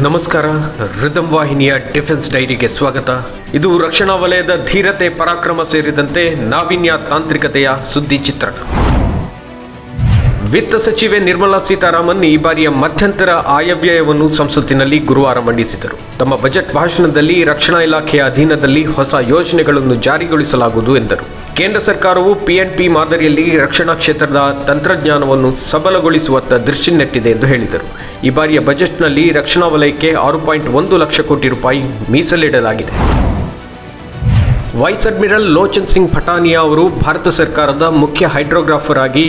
ನಮಸ್ಕಾರ, ರಿದಮ್ ವಾಹಿನಿಯ ಡಿಫೆನ್ಸ್ ಡೈರಿಗೆ ಸ್ವಾಗತ. ಇದು ರಕ್ಷಣಾ ವಲಯದ ಧೀರತೆ, ಪರಾಕ್ರಮ ಸೇರಿದಂತೆ ನಾವೀನ್ಯ ತಾಂತ್ರಿಕತೆಯ ಸುದ್ದಿ ಚಿತ್ರಣ. ವಿತ್ತ ಸಚಿವೆ ನಿರ್ಮಲಾ ಸೀತಾರಾಮನ್ ಈ ಬಾರಿಯ ಮಧ್ಯಂತರ ಆಯವ್ಯಯವನ್ನು ಸಂಸತ್ತಿನಲ್ಲಿ ಗುರುವಾರ ಮಂಡಿಸಿದರು. ತಮ್ಮ ಬಜೆಟ್ ಭಾಷಣದಲ್ಲಿ ರಕ್ಷಣಾ ಇಲಾಖೆಯ ಅಧೀನದಲ್ಲಿ ಹೊಸ ಯೋಜನೆಗಳನ್ನು ಜಾರಿಗೊಳಿಸಲಾಗುವುದು ಎಂದರು. ಕೇಂದ್ರ ಸರ್ಕಾರವು ಪಿಎನ್ಪಿ ಮಾದರಿಯಲ್ಲಿ ರಕ್ಷಣಾ ಕ್ಷೇತ್ರದ ತಂತ್ರಜ್ಞಾನವನ್ನು ಸಬಲಗೊಳಿಸುವತ್ತ ದೃಷ್ಟಿ ನೆಟ್ಟಿದೆ ಎಂದು ಹೇಳಿದರು. ಈ ಬಾರಿಯ ಬಜೆಟ್ನಲ್ಲಿ ರಕ್ಷಣಾ ವಲಯಕ್ಕೆ ಆರು ಪಾಯಿಂಟ್ ಒಂದು ಲಕ್ಷ ಕೋಟಿ ರೂಪಾಯಿ ಮೀಸಲಿಡಲಾಗಿದೆ. ವೈಸ್ ಅಡ್ಮಿರಲ್ ಲೋಚನ್ ಸಿಂಗ್ ಪಠಾನಿಯಾ ಅವರು ಭಾರತ ಸರ್ಕಾರದ ಮುಖ್ಯ ಹೈಡ್ರೋಗ್ರಾಫರ್ ಆಗಿ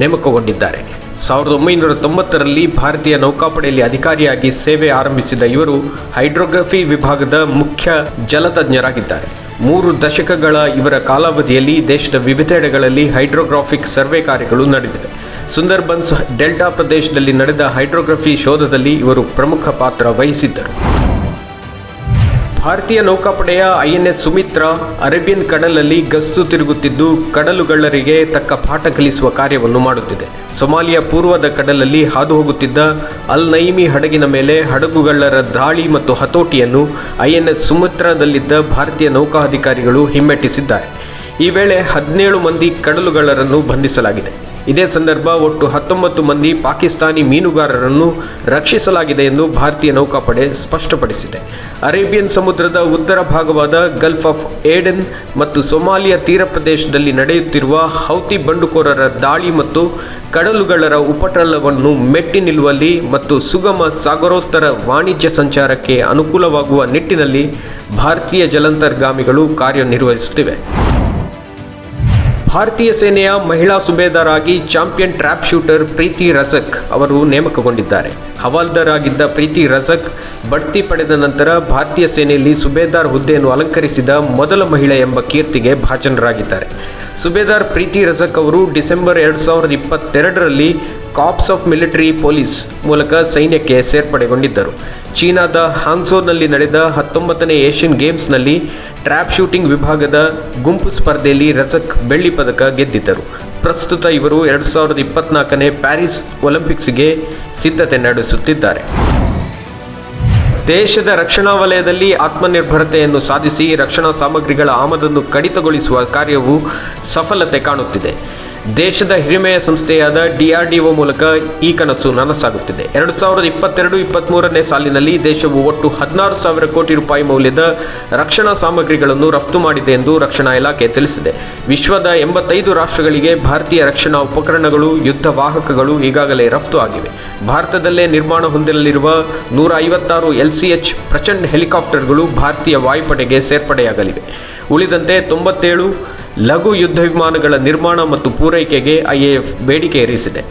ನೇಮಕಗೊಂಡಿದ್ದಾರೆ. ಸಾವಿರದ ಒಂಬೈನೂರ ತೊಂಬತ್ತರಲ್ಲಿ ಭಾರತೀಯ ನೌಕಾಪಡೆಯಲ್ಲಿ ಅಧಿಕಾರಿಯಾಗಿ ಸೇವೆ ಆರಂಭಿಸಿದ ಇವರು ಹೈಡ್ರೋಗ್ರಫಿ ವಿಭಾಗದ ಮುಖ್ಯ ಜಲತಜ್ಞರಾಗಿದ್ದಾರೆ. ಮೂರು ದಶಕಗಳ ಇವರ ಕಾಲಾವಧಿಯಲ್ಲಿ ದೇಶದ ವಿವಿಧೆಡೆಗಳಲ್ಲಿ ಹೈಡ್ರೋಗ್ರಾಫಿಕ್ ಸರ್ವೆ ಕಾರ್ಯಗಳು ನಡೆದಿವೆ ಸುಂದರ್ಬನ್ಸ್ ಡೆಲ್ಟಾ ಪ್ರದೇಶದಲ್ಲಿ ನಡೆದ ಹೈಡ್ರೋಗ್ರಫಿ ಶೋಧದಲ್ಲಿ ಇವರು ಪ್ರಮುಖ ಪಾತ್ರ ವಹಿಸಿದ್ದರು. ಭಾರತೀಯ ನೌಕಾಪಡೆಯ ಐಎನ್ಎಸ್ ಸುಮಿತ್ರ ಅರೇಬಿಯನ್ ಕಡಲಲ್ಲಿ ಗಸ್ತು ತಿರುಗುತ್ತಿದ್ದು, ಕಡಲುಗಳ್ಳರಿಗೆ ತಕ್ಕ ಪಾಠ ಕಲಿಸುವ ಕಾರ್ಯವನ್ನು ಮಾಡುತ್ತಿದೆ. ಸೊಮಾಲಿಯಾ ಪೂರ್ವದ ಕಡಲಲ್ಲಿ ಹಾದು ಹೋಗುತ್ತಿದ್ದ ಅಲ್ ನೈಮಿ ಹಡಗಿನ ಮೇಲೆ ಹಡಗುಗಳ್ಳರ ದಾಳಿ ಮತ್ತು ಹತೋಟಿಯನ್ನು ಐಎನ್ಎಸ್ ಸುಮಿತ್ರದಲ್ಲಿದ್ದ ಭಾರತೀಯ ನೌಕಾಧಿಕಾರಿಗಳು ಹಿಮ್ಮೆಟ್ಟಿಸಿದ್ದಾರೆ. ಈ ವೇಳೆ ಹದಿನೇಳು ಮಂದಿ ಕಡಲುಗಳ್ಳರನ್ನು ಬಂಧಿಸಲಾಗಿದೆ. ಇದೇ ಸಂದರ್ಭ ಒಟ್ಟು ಹತ್ತೊಂಬತ್ತು ಮಂದಿ ಪಾಕಿಸ್ತಾನಿ ಮೀನುಗಾರರನ್ನು ರಕ್ಷಿಸಲಾಗಿದೆ ಎಂದು ಭಾರತೀಯ ನೌಕಾಪಡೆ ಸ್ಪಷ್ಟಪಡಿಸಿದೆ. ಅರೇಬಿಯನ್ ಸಮುದ್ರದ ಉತ್ತರ ಭಾಗವಾದ ಗಲ್ಫ್ ಆಫ್ ಏಡೆನ್ ಮತ್ತು ಸೊಮಾಲಿಯಾ ತೀರ ಪ್ರದೇಶದಲ್ಲಿ ನಡೆಯುತ್ತಿರುವ ಹೌತಿ ಬಂಡುಕೋರರ ದಾಳಿ ಮತ್ತು ಕಡಲುಗಳರ ಉಪಟಳವನ್ನು ಮೆಟ್ಟಿ ನಿಲ್ಲುವಲ್ಲಿ ಮತ್ತು ಸುಗಮ ಸಾಗರೋತ್ತರ ವಾಣಿಜ್ಯ ಸಂಚಾರಕ್ಕೆ ಅನುಕೂಲವಾಗುವ ನಿಟ್ಟಿನಲ್ಲಿ ಭಾರತೀಯ ಜಲಂತರ್ಗಾಮಿಗಳು ಕಾರ್ಯನಿರ್ವಹಿಸುತ್ತಿವೆ. ಭಾರತೀಯ ಸೇನೆಯ ಮಹಿಳಾ ಸುಬೇದಾರ್ ಆಗಿ champion trap shooter Preeti Rajak ಅವರು ನೇಮಕಗೊಂಡಿದ್ದಾರೆ. ಹವಾಲ್ದಾರ್ ಆಗಿದ್ದ ಪ್ರೀತಿ ರಜಕ್ ಬಡ್ತಿ ಪಡೆದ ನಂತರ ಭಾರತೀಯ ಸೇನೆಯಲ್ಲಿ ಸುಬೇದಾರ್ ಹುದ್ದೆಯನ್ನು ಅಲಂಕರಿಸಿದ ಮೊದಲ ಮಹಿಳೆ ಎಂಬ ಕೀರ್ತಿಗೆ ಭಾಜನರಾಗಿದ್ದಾರೆ. ಸುಬೇದಾರ್ ಪ್ರೀತಿ ರಜಕ್ ಅವರು ಡಿಸೆಂಬರ್ ಎರಡು ಸಾವಿರದ ಇಪ್ಪತ್ತೆರಡರಲ್ಲಿ ಕಾಪ್ಸ್ ಆಫ್ ಮಿಲಿಟರಿ ಪೊಲೀಸ್ ಮೂಲಕ ಸೈನ್ಯಕ್ಕೆ ಸೇರ್ಪಡೆಗೊಂಡಿದ್ದರು. ಚೀನಾದ ಹಾಂಗ್ಸೋನಲ್ಲಿ ನಡೆದ ಹತ್ತೊಂಬತ್ತನೇ ಏಷ್ಯನ್ ಗೇಮ್ಸ್ನಲ್ಲಿ ಟ್ರ್ಯಾಪ್ ಶೂಟಿಂಗ್ ವಿಭಾಗದ ಗುಂಪು ಸ್ಪರ್ಧೆಯಲ್ಲಿ ರಜಕ್ ಬೆಳ್ಳಿ ಪದಕ ಗೆದ್ದಿದ್ದರು. ಪ್ರಸ್ತುತ ಇವರು ಎರಡು ಸಾವಿರದ ಇಪ್ಪತ್ನಾಲ್ಕನೇ ಪ್ಯಾರಿಸ್ ಒಲಿಂಪಿಕ್ಸ್ಗೆ ಸಿದ್ಧತೆ ನಡೆಸುತ್ತಿದ್ದಾರೆ. ದೇಶದ ರಕ್ಷಣಾ ವಲಯದಲ್ಲಿ ಆತ್ಮನಿರ್ಭರತೆಯನ್ನು ಸಾಧಿಸಿ ರಕ್ಷಣಾ ಸಾಮಗ್ರಿಗಳ ಆಮದನ್ನು ಕಡಿತಗೊಳಿಸುವ ಕಾರ್ಯವು ಸಫಲತೆ ಕಾಣುತ್ತಿದೆ. ದೇಶದ ಹಿರಿಮೆಯ ಸಂಸ್ಥೆಯಾದ ಡಿಆರ್ಡಿಒ ಮೂಲಕ ಈ ಕನಸು ನನಸಾಗುತ್ತಿದೆ. ಎರಡು ಸಾವಿರದ ಇಪ್ಪತ್ತೆರಡು ಇಪ್ಪತ್ತ್ಮೂರನೇ ಸಾಲಿನಲ್ಲಿ ದೇಶವು ಒಟ್ಟು ಹದಿನಾರು ಸಾವಿರ ಕೋಟಿ ರೂಪಾಯಿ ಮೌಲ್ಯದ ರಕ್ಷಣಾ ಸಾಮಗ್ರಿಗಳನ್ನು ರಫ್ತು ಮಾಡಿದೆ ಎಂದು ರಕ್ಷಣಾ ಇಲಾಖೆ ತಿಳಿಸಿದೆ. ವಿಶ್ವದ ಎಂಬತ್ತೈದು ರಾಷ್ಟ್ರಗಳಿಗೆ ಭಾರತೀಯ ರಕ್ಷಣಾ ಉಪಕರಣಗಳು, ಯುದ್ಧ ವಾಹಕಗಳು ಈಗಾಗಲೇ ರಫ್ತು ಆಗಿವೆ. ಭಾರತದಲ್ಲೇ ನಿರ್ಮಾಣ ಹೊಂದಿರಲಿರುವ ನೂರ ಐವತ್ತಾರು ಎಲ್ಸಿಎಚ್ ಪ್ರಚಂಡ್ ಹೆಲಿಕಾಪ್ಟರ್ಗಳು ಭಾರತೀಯ ವಾಯುಪಡೆಗೆ ಸೇರ್ಪಡೆಯಾಗಲಿವೆ. ಉಳಿದಂತೆ ತೊಂಬತ್ತೇಳು ಲಘು ಯುದ್ಧ ವಿಮಾನಗಳ ನಿರ್ಮಾಣ ಮತ್ತು ಪೂರೈಕೆಗೆ ಐಎಎಫ್ ಬೇಡಿಕೆ ಏರಿಸಿದೆ.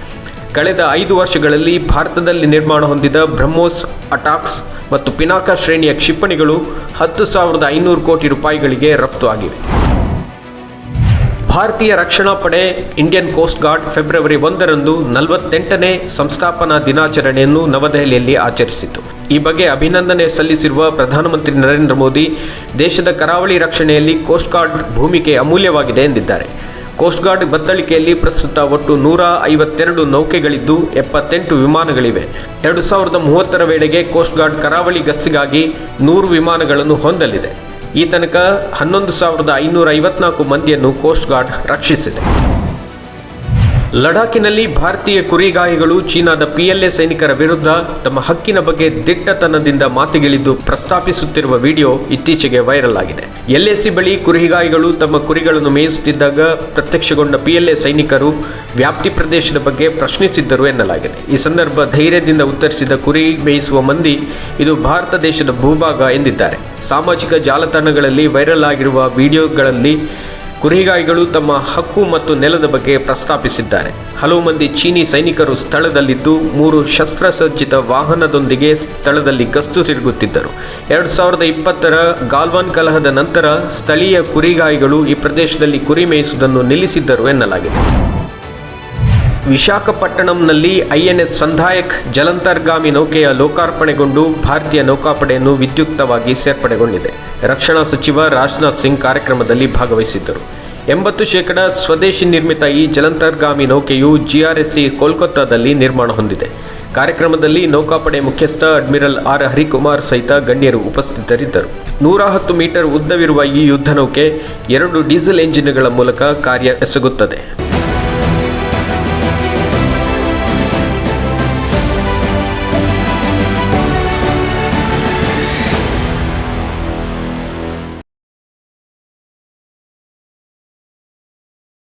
ಕಳೆದ ಐದು ವರ್ಷಗಳಲ್ಲಿ ಭಾರತದಲ್ಲಿ ನಿರ್ಮಾಣ ಹೊಂದಿದ ಬ್ರಹ್ಮೋಸ್ ಅಟಾಕ್ಸ್ ಮತ್ತು ಪಿನಾಕ ಶ್ರೇಣಿಯ ಕ್ಷಿಪಣಿಗಳು ಹತ್ತು ಸಾವಿರದ ಐನೂರು ಕೋಟಿ ರೂಪಾಯಿಗಳಿಗೆ ರಫ್ತು ಆಗಿವೆ. ಭಾರತೀಯ ರಕ್ಷಣಾ ಪಡೆ ಇಂಡಿಯನ್ ಕೋಸ್ಟ್ ಗಾರ್ಡ್ ಫೆಬ್ರವರಿ ಒಂದರಂದು ನಲವತ್ತೆಂಟನೇ ಸಂಸ್ಥಾಪನಾ ದಿನಾಚರಣೆಯನ್ನು ನವದೆಹಲಿಯಲ್ಲಿ ಆಚರಿಸಿತು. ಈ ಬಗ್ಗೆ ಅಭಿನಂದನೆ ಸಲ್ಲಿಸಿರುವ ಪ್ರಧಾನಮಂತ್ರಿ ನರೇಂದ್ರ ಮೋದಿ ದೇಶದ ಕರಾವಳಿ ರಕ್ಷಣೆಯಲ್ಲಿ ಕೋಸ್ಟ್ ಗಾರ್ಡ್ ಭೂಮಿಕೆ ಅಮೂಲ್ಯವಾಗಿದೆ ಎಂದಿದ್ದಾರೆ. ಕೋಸ್ಟ್ ಗಾರ್ಡ್ ಬತ್ತಳಿಕೆಯಲ್ಲಿ ಪ್ರಸ್ತುತ ಒಟ್ಟು ನೂರ ಐವತ್ತೆರಡು ನೌಕೆಗಳಿದ್ದು ಎಪ್ಪತ್ತೆಂಟು ವಿಮಾನಗಳಿವೆ. ಎರಡು ಸಾವಿರದ ಮೂವತ್ತರ ವೇಳೆಗೆ ಕೋಸ್ಟ್ ಗಾರ್ಡ್ ಕರಾವಳಿ ಗಸ್ತಿಗಾಗಿ ನೂರು ವಿಮಾನಗಳನ್ನು ಹೊಂದಲಿದೆ. ಈ ತನಕ ಹನ್ನೊಂದು ಸಾವಿರದ ಐನೂರ ಐವತ್ನಾಲ್ಕು ಮಂದಿಯನ್ನು ಕೋಸ್ಟ್ ಗಾರ್ಡ್ ರಕ್ಷಿಸಿದೆ. ಲಡಾಖಿನಲ್ಲಿ ಭಾರತೀಯ ಕುರಿಗಾಯಿಗಳು ಚೀನಾದ ಪಿಎಲ್ಎ ಸೈನಿಕರ ವಿರುದ್ಧ ತಮ್ಮ ಹಕ್ಕಿನ ಬಗ್ಗೆ ದಿಟ್ಟತನದಿಂದ ಮಾತಿಗಿಳಿದು ಪ್ರಸ್ತಾಪಿಸುತ್ತಿರುವ ವಿಡಿಯೋ ಇತ್ತೀಚೆಗೆ ವೈರಲ್ ಆಗಿದೆ. ಎಲ್ಎಸಿ ಬಳಿ ಕುರಿಗಾಯಿಗಳು ತಮ್ಮ ಕುರಿಗಳನ್ನು ಮೇಯಿಸುತ್ತಿದ್ದಾಗ ಪ್ರತ್ಯಕ್ಷಗೊಂಡ ಪಿಎಲ್ಎ ಸೈನಿಕರು ವ್ಯಾಪ್ತಿ ಪ್ರದೇಶದ ಬಗ್ಗೆ ಪ್ರಶ್ನಿಸಿದ್ದರು ಎನ್ನಲಾಗಿದೆ. ಈ ಸಂದರ್ಭ ಧೈರ್ಯದಿಂದ ಉತ್ತರಿಸಿದ ಕುರಿ ಮೇಯಿಸುವ ಮಂದಿ, ಇದು ಭಾರತ ದೇಶದ ಭೂಭಾಗ ಎಂದಿದ್ದಾರೆ. ಸಾಮಾಜಿಕ ಜಾಲತಾಣಗಳಲ್ಲಿ ವೈರಲ್ ಆಗಿರುವ ವಿಡಿಯೋಗಳಲ್ಲಿ ಕುರಿಗಾಯಿಗಳು ತಮ್ಮ ಹಕ್ಕು ಮತ್ತು ನೆಲದ ಬಗ್ಗೆ ಪ್ರಸ್ತಾಪಿಸಿದ್ದಾರೆ. ಹಲವು ಮಂದಿ ಚೀನಿ ಸೈನಿಕರು ಸ್ಥಳದಲ್ಲಿದ್ದು ಮೂರು ಶಸ್ತ್ರಸಜ್ಜಿತ ವಾಹನದೊಂದಿಗೆ ಸ್ಥಳದಲ್ಲಿ ಗಸ್ತು ತಿರುಗುತ್ತಿದ್ದರು. ಎರಡು ಸಾವಿರದ ಇಪ್ಪತ್ತರ ಗಾಲ್ವಾನ್ ಕಲಹದ ನಂತರ ಸ್ಥಳೀಯ ಕುರಿಗಾಯಿಗಳು ಈ ಪ್ರದೇಶದಲ್ಲಿ ಕುರಿ ಮೇಯಿಸುವುದನ್ನು ನಿಲ್ಲಿಸಿದ್ದರು ಎನ್ನಲಾಗಿದೆ. ವಿಶಾಖಪಟ್ಟಣಂನಲ್ಲಿ ಐಎನ್ಎಸ್ ಸಂಧಾಯಕ್ ಜಲಂತರ್ಗಾಮಿ ನೌಕೆಯ ಲೋಕಾರ್ಪಣೆಗೊಂಡು ಭಾರತೀಯ ನೌಕಾಪಡೆಯನ್ನು ವಿದ್ಯುಕ್ತವಾಗಿ ಸೇರ್ಪಡೆಗೊಂಡಿದೆ. ರಕ್ಷಣಾ ಸಚಿವ ರಾಜನಾಥ್ ಸಿಂಗ್ ಕಾರ್ಯಕ್ರಮದಲ್ಲಿ ಭಾಗವಹಿಸಿದ್ದರು. ಎಂಬತ್ತು ಶೇಕಡ ಸ್ವದೇಶಿ ನಿರ್ಮಿತ ಈ ಜಲಂತರ್ಗಾಮಿ ನೌಕೆಯು ಜಿಆರ್ಎಸ್ಸಿ ಕೋಲ್ಕತ್ತಾದಲ್ಲಿ ನಿರ್ಮಾಣ ಹೊಂದಿದೆ. ಕಾರ್ಯಕ್ರಮದಲ್ಲಿ ನೌಕಾಪಡೆ ಮುಖ್ಯಸ್ಥ ಅಡ್ಮಿರಲ್ ಆರ್ ಹರಿಕುಮಾರ್ ಸಹಿತ ಗಣ್ಯರು ಉಪಸ್ಥಿತರಿದ್ದರು. ನೂರ ಹತ್ತು ಮೀಟರ್ ಉದ್ದವಿರುವ ಈ ಯುದ್ಧ ನೌಕೆ ಎರಡು ಡೀಸೆಲ್ ಎಂಜಿನ್ಗಳ ಮೂಲಕ ಕಾರ್ಯ ಎಸಗುತ್ತದೆ.